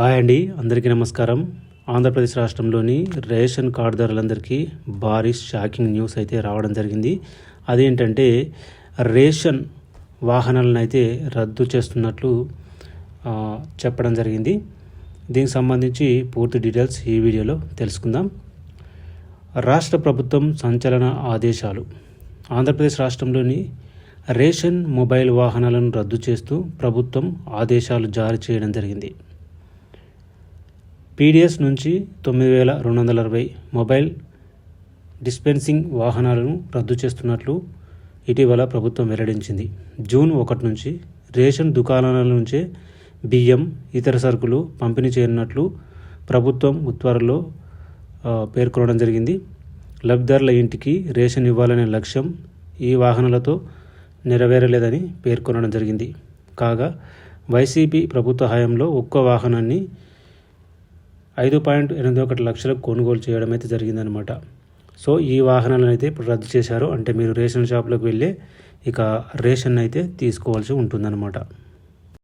Hi అండి అందరికీ నమస్కారం. ఆంధ్రప్రదేశ్ రాష్ట్రంలోని రేషన్ కార్డుదారులందరికీ భారీ షాకింగ్ న్యూస్ అయితే రావడం జరిగింది. అదేంటంటే రేషన్ వాహనాలను అయితే రద్దు చేస్తున్నట్లు చెప్పడం జరిగింది. దీనికి సంబంధించి పూర్తి డీటెయిల్స్ ఈ వీడియోలో తెలుసుకుందాం. రాష్ట్ర ప్రభుత్వం సంచలన ఆదేశాలు. ఆంధ్రప్రదేశ్ రాష్ట్రంలోని రేషన్ మొబైల్ వాహనాలను రద్దు చేస్తూ ప్రభుత్వం ఆదేశాలు జారీ చేయడం జరిగింది. పీడిఎస్ నుంచి తొమ్మిది వేల రెండు వందల అరవై మొబైల్ డిస్పెన్సింగ్ వాహనాలను రద్దు చేస్తున్నట్లు ఇటీవల ప్రభుత్వం వెల్లడించింది. జూన్ ఒకటి నుంచి రేషన్ దుకాణాల నుంచే బియ్యం ఇతర సరుకులు పంపిణీ చేయనున్నట్లు ప్రభుత్వం ఉత్తర్వుల్లో పేర్కొనడం జరిగింది. లబ్ధిదారుల ఇంటికి రేషన్ ఇవ్వాలనే లక్ష్యం ఈ వాహనాలతో నెరవేరలేదని పేర్కొనడం జరిగింది. కాగా వైసీపీ ప్రభుత్వ హయాంలో ఒక్క వాహనాన్ని ఐదు పాయింట్ ఎనిమిది ఒకటి లక్షలకు కొనుగోలు చేయడం అయితే జరిగిందనమాట సో ఈ వాహనాలను అయితే ఇప్పుడు రద్దు చేశారు. అంటే మీరు రేషన్ షాప్లోకి వెళ్ళి ఇక రేషన్ అయితే తీసుకోవాల్సి ఉంటుందన్నమాట.